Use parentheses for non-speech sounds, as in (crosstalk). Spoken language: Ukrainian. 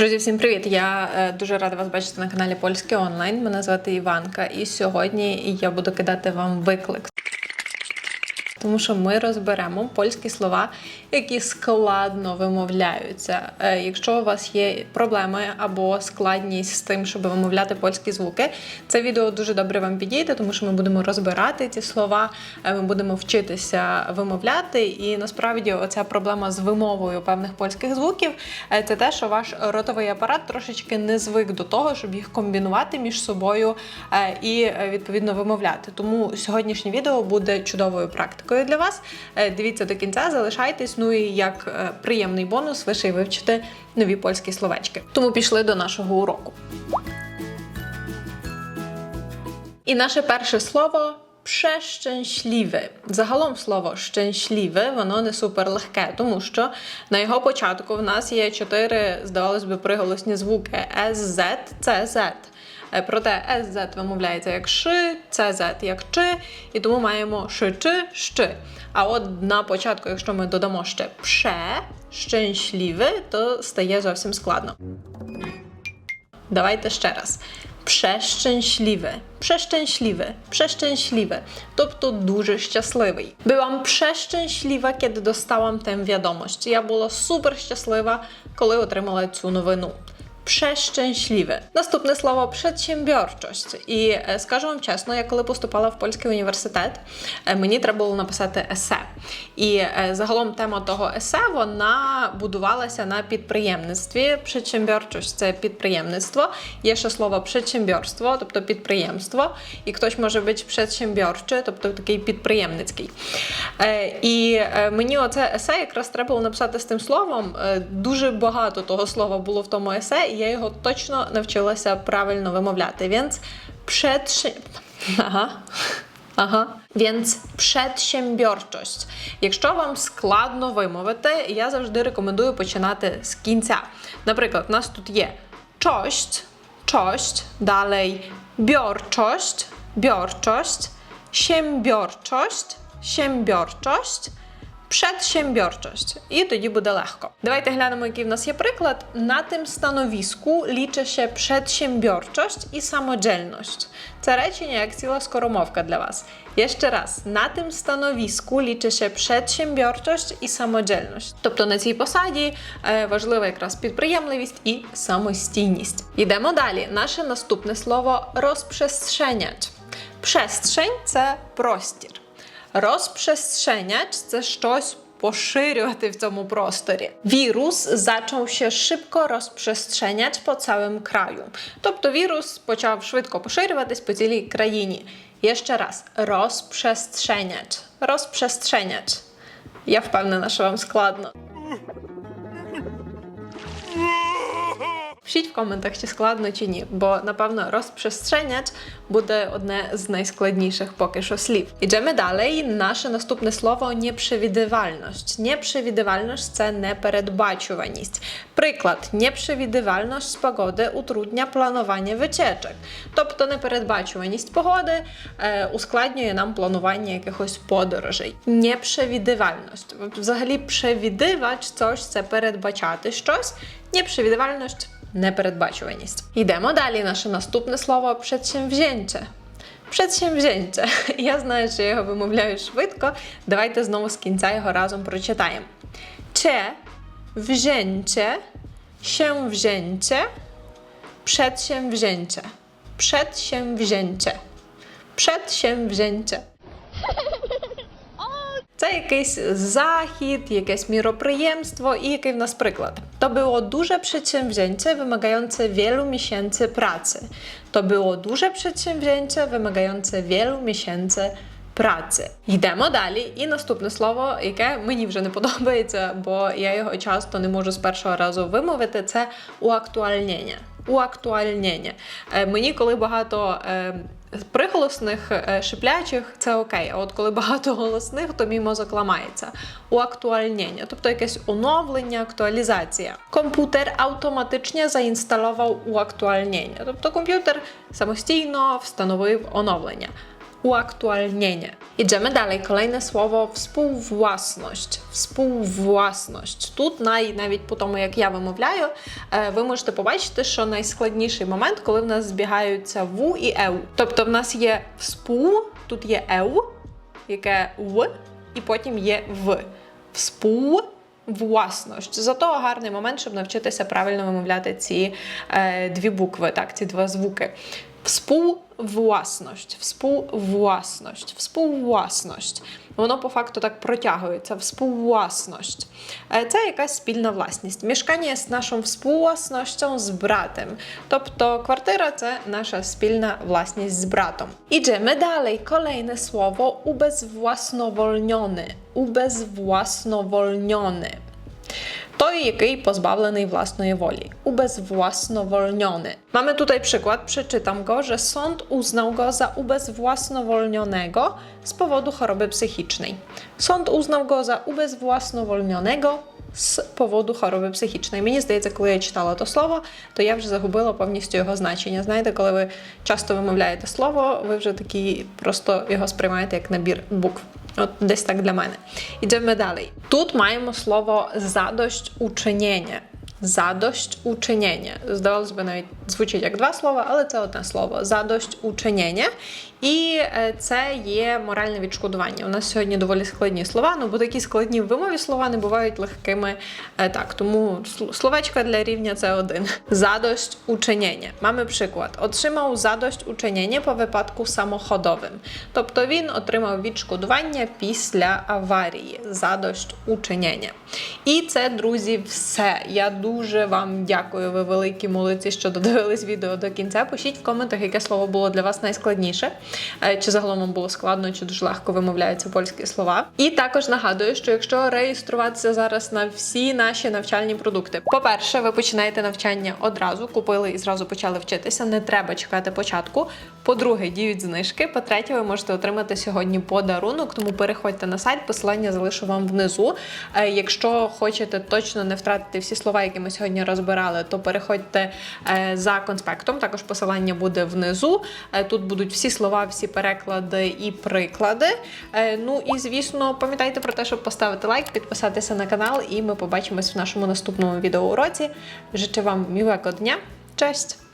Друзі, всім привіт! Я е, дуже рада вас бачити на каналі Польське онлайн. Мене звати Іванка, і сьогодні я буду кидати вам виклик. Тому що ми розберемо польські слова, які складно вимовляються. Е, Якщо у вас є проблеми або складність з тим, щоб вимовляти польські звуки, це відео дуже добре вам підійде, тому що ми будемо розбирати ці слова, е, ми будемо вчитися вимовляти. І насправді, оця проблема з вимовою певних польських звуків е, це те, що ваш ротовий апарат трошечки не звик до того, щоб їх комбінувати між собою і відповідно вимовляти. Тому сьогоднішнє відео буде чудовою практикою для вас. Е, Дивіться до кінця, залишайтесь. Ну і як е, приємний бонус, ви ще й вивчите нові польські словечки. Тому пішли до нашого уроку. І наше перше слово Przeszczęśliwy. Загалом слово щасливе, воно не супер легке, тому що на його початку в нас є чотири, здавалось би, приголосні звуки SZ, CZ. Е, Проте SZ вимовляється як ши, CZ як чи, і тому маємо ши чи щи. А от на початку, якщо ми додамо ще пше, щасливе, то стає зовсім складно. Давайте ще раз. Przeszczęśliwy, przeszczęśliwy, przeszczęśliwy, тобто дуже щасливий. Byłam przeszczęśliwa, kiedy dostałam tę wiadomość. Я була супер щаслива, коли отримала цю новину. Przeszczęśliwy. Наступне слово przedsiębiorczość. І скажу вам чесно, я коли поступала в польський університет, мені треба було написати есе. І е, загалом тема того есе вона будувалася на підприємництві. Przedsiębiorczość – це підприємництво. Є ще слово przedsiębiorstwo, тобто підприємство. І хтось може бути przedsiębiorczy, тобто такий підприємницький. Е, І е, мені оце есе якраз треба було написати з тим словом. Дуже багато того слова було в тому есе, і я його точно навчилася правильно вимовляти. Więc przedsi... Ага. Ага. Więc przedsiębiorczość. Якщо вам складно вимовити, я завжди рекомендую починати з кінця. Наприклад, у нас тут є чоść, чоść, dalej biorczość, biorczość, siembiorczość, siembiorczość, Przedsiębiorczość. І тоді буде легко. Давайте глянемо, який в нас є приклад. На тим становіску się przedsiębiorczość і самоdzielność. Це речення як ціла скоромовка для вас. Ще раз, на тим становіску się przedsiębiorczość і самоdzielność. Тобто на цій посаді е, важлива якраз підприємливість і самостійність. Йдемо далі. Наше наступне слово розпrzestrzeniać. Przestrzeń – це простір. Розпrzestrzeniać – це щось поширювати в цьому просторі. Вірус zaczął się szybko rozprzestrzeniać po całym kraju. Тобто вірус почав швидко поширюватись по цілій країні. Є ще раз розпrzestrzeniać. Розпrzestrzeniać. Я впевнена, що вам складно. Пишіть в коментах, чи складно чи ні, бо напевно розпrzestrzeniać буде одне з найскладніших поки що слів. Ідемо далі. Наше наступне слово непrzewidywalność. Непrzewidywalność – це непередбачуваність. Приклад, непrzewidywalność погоди утрудня планування wycieczek. Тобто непередбачуваність погоди е, ускладнює нам планування якихось подорожей. Непrzewidywalność. Взагалі, przewidywacz – це передбачати щось. Непrzewidywalność – непередбачуваність. Йдемо далі. Наше наступне слово przedsięwzięcie. (laughs) Przedsięwzięcie. Я знаю, що я його вимовляю швидко. Давайте знову з кінця його разом прочитаємо. Cze, wzięcie, się wzięcie, przedsięwzięcie. Przedsięwzięcie. Przedsięwzięcie. Це якийсь захід, якесь міроприємство і який в нас приклад. To było duże przedsięwzięcie wymagające wielu miesięcy pracy. To było duże przedsięwzięcie wymagające wielu miesięcy праці. Йдемо далі. І наступне слово, яке мені вже не подобається, бо я його часто не можу з першого разу вимовити, це уактуальнення. Уактуальнення. Е, Мені, коли багато е, приголосних е, шиплячих, це окей. А от коли багато голосних, то мій мозок ламається. Уактуальнення, тобто якесь оновлення, актуалізація. Комп'ютер автоматично заінсталував уактуальнення. Тобто комп'ютер самостійно встановив оновлення. Uaktualnienie. Idziemy dalej. Kolejne słowo. Współвласність. Тут най, навіть по тому, як я вимовляю, е, ви можете побачити, що найскладніший момент, коли в нас збігаються ву і еу. Тобто в нас є вспу, тут є еу, яке в, і потім є в. Współвласність. Зато гарний момент, щоб навчитися правильно вимовляти ці е, дві букви, так, ці два звуки. Współwłасność, współwłasność, współwłasność. Воно по факту так протягується. Współwłasność. Е, Це якась спільна власність. Мішкання з нашим współwłасnością з братом. Тобто квартира це наша спільна власність з братом. Іджемо далі. Kolejne słowo ubezwłasnowolniony. Ubezwłasnowolniony. Той, який позбавлений własnej woli. Ubezwłasnowolniony. Mamy tutaj przykład, przeczytam go, że sąd uznał go za ubezwłasnowolnionego z powodu choroby psychicznej. Sąd uznał go za ubezwłasnowolnionego з поводу хвороби психічної. Мені здається, коли я читала то слово, то я вже загубила повністю його значення. Знаєте, коли ви часто вимовляєте слово, ви вже такі просто його сприймаєте як набір букв. От десь так для мене. Ідемо далі. Тут маємо слово задощ учинення. Задощ учинення. Здавалося б, навіть звучить як два слова, але це одне слово. Задощ учинення. І е, це є моральне відшкодування. У нас сьогодні доволі складні слова, ну бо такі складні вимові слова не бувають легкими е, так. Тому сл- словечко для рівня це один. Задощ учинення. Mamy przykład. Otrzymał zadość uczynienie po wypadku samochodowym. Тобто він отримав відшкодування після аварії. Задощ учинення. І це, друзі, все. Я дуже вам дякую. Ви великі молодці, що додивились відео до кінця. Пишіть в коментах, яке слово було для вас найскладніше. Е, Чи загалом вам було складно, чи дуже легко вимовляються польські слова. І також нагадую, що якщо реєструватися зараз на всі наші навчальні продукти, по-перше, ви починаєте навчання одразу, купили і зразу почали вчитися. Не треба чекати початку. По-друге, діють знижки. По-третє, ви можете отримати сьогодні подарунок, тому переходьте на сайт, посилання залишу вам внизу. Е, Якщо хочете точно не втратити всі слова, які ми сьогодні розбирали, то переходьте е, за конспектом. Також посилання буде внизу. Е, Тут будуть всі слова, всі переклади і приклади. Е, Ну і звісно, пам'ятайте про те, щоб поставити лайк, підписатися на канал, і ми побачимось в нашому наступному відеоуроці. Жичу вам miłego дня. Cześć!